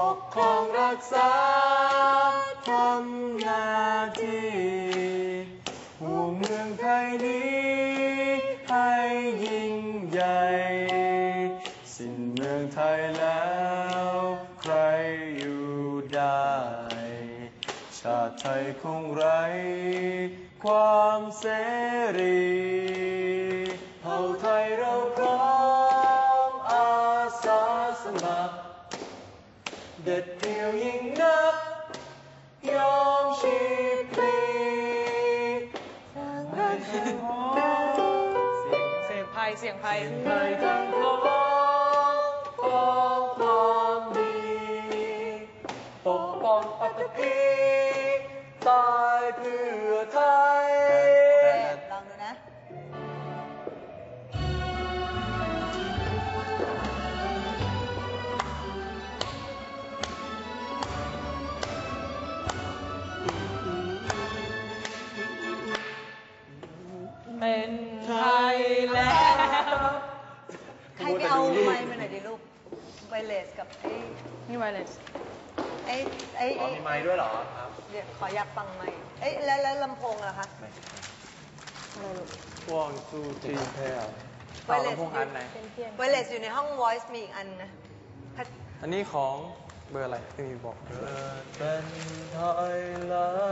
ปกครองรักษาทำหน้าที่ห่วงเมืองไทยนี้ให้ยิ่งใหญ่ สิ้นเมืองไทยแล้วใครอยู่ได้ ชาติไทยคงไร้ความเสรี เด็ดเดียวยิ่งนัก ยอมชีพลีทางเดินทางของเสียงไพ่เสียงไพ่ไทยทั้งพ้องของความดีปกป้องปัตตภีตายเพื่อไทย เป็นไทยแล้วใครไปเอาไมค์มาหน่อยดิลูกไวเลสกับไอ้นี่ไวเลสไอ้ไอ้อ๋อไอ้มีไม้ด้วยเหรอครับเดี๋ยวขออยากฟังไมค์เอ้ยแล้วแล้วลำโพงล่ะคะอะไรลูก one two three แพ้ไวเลสไวเลสอยู่ในห้อง voice มีอีกอันนะถ้าอันนี้ของเบอร์อะไรที่มีบอกเกิดเป็นไทยแล้ว